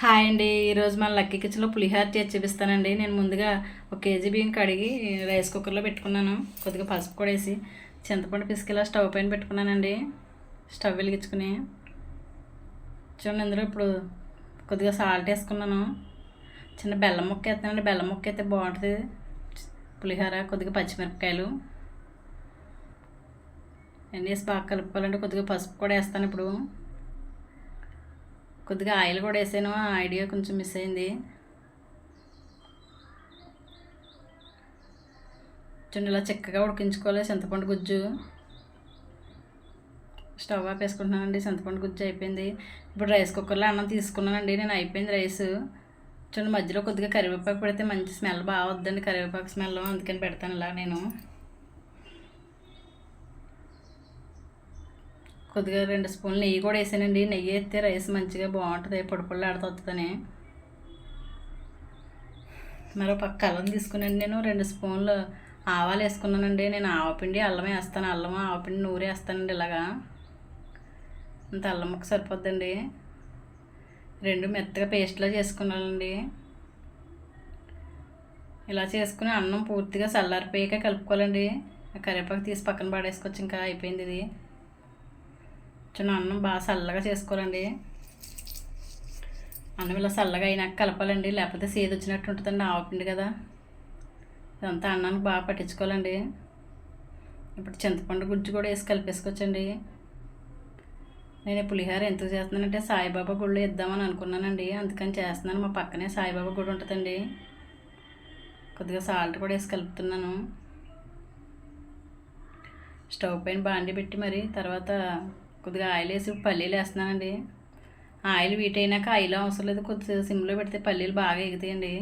Hi అండి. ఈరోజు మన లక్కీ కిచెన్లో పులిహార చేసి చూపిస్తానండి. నేను ముందుగా ఒక కేజీ బియ్యం కడిగి రైస్ కుక్కర్లో పెట్టుకున్నాను. కొద్దిగా పసుపు కూడా వేసి చింతపండు పిసికిలా స్టవ్ పైన పెట్టుకున్నానండి. స్టవ్ వెలిగించుకుని చూడండి అందులో ఇప్పుడు కొద్దిగా సాల్ట్ వేసుకున్నాను. చిన్న బెల్లం ముక్క వేస్తానండి బెల్లం ముక్క అయితే బాగుంటుంది. పులిహార కొద్దిగా పచ్చిమిరపకాయలు. అన్నీ వేసి బాగా కలుపుకోవాలంటే కొద్దిగా పసుపు కూడా వేస్తాను ఇప్పుడు. కొద్దిగా ఆయిల్ కూడా వేసాను ఆ ఐడియా కొంచెం మిస్ అయింది. చూడండి ఇలా చక్కగా ఉడికించుకోవాలి చింతపండు గుజ్జు. స్టవ్ ఆఫ్ వేసుకుంటున్నానండి చింతపండు గుజ్జు అయిపోయింది. ఇప్పుడు రైస్ కుక్కర్లో అన్నం తీసుకున్నానండి నేను అయిపోయింది రైస్. చూడండి మధ్యలో కొద్దిగా కరివేపాకు పెడితే మంచి స్మెల్ బాగా వద్దండి కరివేపాకు స్మెల్ అందుకని పెడతాను ఇలా నేను. కొద్దిగా రెండు స్పూన్లు నెయ్యి కూడా వేసానండి. నెయ్యి వేస్తే రైస్ మంచిగా బాగుంటుంది. పొడి పొడి ఆడుతుందని మరో పక్క అల్లం తీసుకున్నాను నేను. రెండు స్పూన్లు ఆవాలు వేసుకున్నానండి. నేను ఆవపిండి అల్లం వేస్తాను. అల్లం ఆవపిండి నూరు వేస్తానండి ఇలాగా. అంత అల్లం ముక్క సరిపోద్దండి. రెండు మెత్తగా పేస్ట్లా చేసుకున్నానండి ఇలా చేసుకుని అన్నం పూర్తిగా చల్లారిపోయాక కలుపుకోవాలండి. కరివేపాకు తీసి పక్కన పడేసుకొచ్చి ఇంకా అయిపోయింది ఇది. చిన్న అన్నం బాగా చల్లగా చేసుకోవాలండి. అన్నం ఇలా చల్లగా అయినాక కలపాలండి. లేకపోతే సేది వచ్చినట్టు ఉంటుందండి ఆవపిండి కదా. ఇదంతా అన్నానికి బాగా పట్టించుకోవాలండి. ఇప్పుడు చింతపండు గుజ్జు కూడా వేసి కలిపేసుకోవచ్చండి. నేను పులిహార ఎందుకు చేస్తున్నానంటే సాయిబాబా గుళ్ళు ఇద్దామని అనుకున్నానండి. అందుకని చేస్తున్నాను. మా పక్కనే సాయిబాబా గుడి ఉంటుందండి. కొద్దిగా సాల్ట్ కూడా వేసి కలుపుతున్నాను. స్టవ్ పైన బాండి పెట్టి మరి తర్వాత కొద్దిగా ఆయిల్ వేసి పల్లీలు వేస్తున్నానండి. ఆయిల్ వీట్ అయినాక ఆయిల్ అవసరం లేదు కొద్దిగా సిమ్లో పెడితే పల్లీలు బాగా ఎగుతాయండి.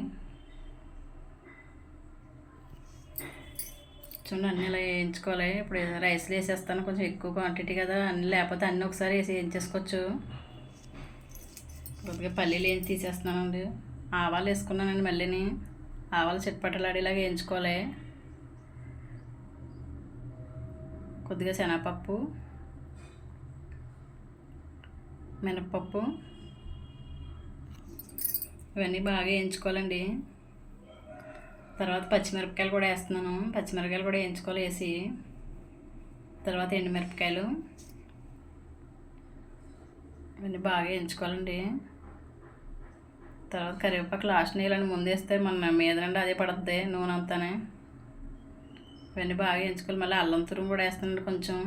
చూడండి అన్నీ ఇలా వేయించుకోవాలి. ఇప్పుడు రైస్లో వేసేస్తాను కొంచెం ఎక్కువ క్వాంటిటీ కదా. అన్నీ లేకపోతే అన్నీ ఒకసారి వేసి వేయించేసుకోవచ్చు. కొద్దిగా పల్లీలు వేసి తీసేస్తున్నానండి. ఆవాలు వేసుకున్నానండి మళ్ళీని. ఆవాలు చిట్పట్టలాడేలాగా వేయించుకోవాలి. కొద్దిగా శనగపప్పు. మినప్పప్పు. ఇవన్నీ బాగా వేయించుకోవాలండి. తర్వాత పచ్చిమిరపకాయలు కూడా వేస్తున్నాను. పచ్చిమిరపకాయలు కూడా వేయించుకోవాలి వేసి. తర్వాత ఎండుమిరపకాయలు. ఇవన్నీ బాగా వేయించుకోవాలండి. తర్వాత కరివేపాకు లాస్ట్ నీళ్ళని ముందేస్తే మన మీద నుండి అదే పడుతుంది నూనె అంతానే. ఇవన్నీ బాగా వేయించుకోవాలి. మళ్ళీ అల్లం తురుము కూడా వేస్తానండి కొంచెం.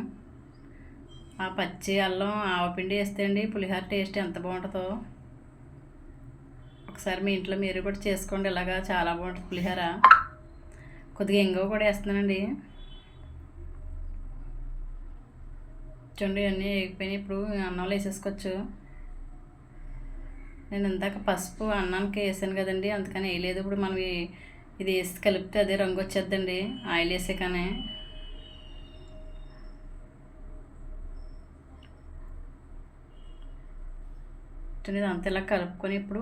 ఆ పచ్చి అల్లం ఆవపిండి వేస్తే అండి పులిహోర టేస్ట్ ఎంత బాగుంటుందో. ఒకసారి మీ ఇంట్లో మీరు కూడా చేసుకోండి ఇలాగా చాలా బాగుంటుంది పులిహోర. కొద్దిగా ఇంగవ కూడా వేస్తున్నానండి. చూడండి అన్నీ వేగిపోయినాయి ఇప్పుడు అన్నంలో వేసేసుకోవచ్చు. నేను ఇందాక పసుపు అన్నానికి వేసాను కదండి అందుకని వేయలేదు. ఇప్పుడు మనం ఇది వేసి కలిపితే అదే రంగు వచ్చేద్దండి. ఆయిల్ వేసే కానీ ఇది అంత ఇలా కలుపుకొని ఇప్పుడు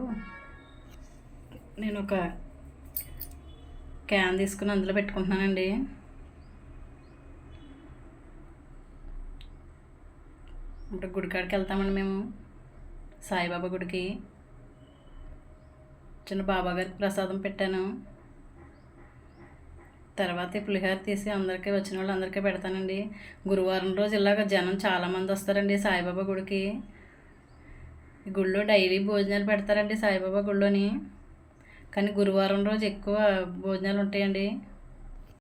నేను ఒక క్యాన్ తీసుకుని అందులో పెట్టుకుంటున్నానండి. ఇప్పుడు గుడికాడికి వెళ్తామండి మేము సాయిబాబా గుడికి. చిన్న బాబా గారికి ప్రసాదం పెట్టాను. తర్వాత పులిహోర తీసి అందరికీ వచ్చిన వాళ్ళందరికీ పెడతానండి. గురువారం రోజు ఇలాగ జనం చాలామంది వస్తారండి సాయిబాబా గుడికి. గుళ్ళో డైలీ భోజనాలు పెడతారండి సాయిబాబా గుళ్ళోని. కానీ గురువారం రోజు ఎక్కువ భోజనాలు ఉంటాయండి.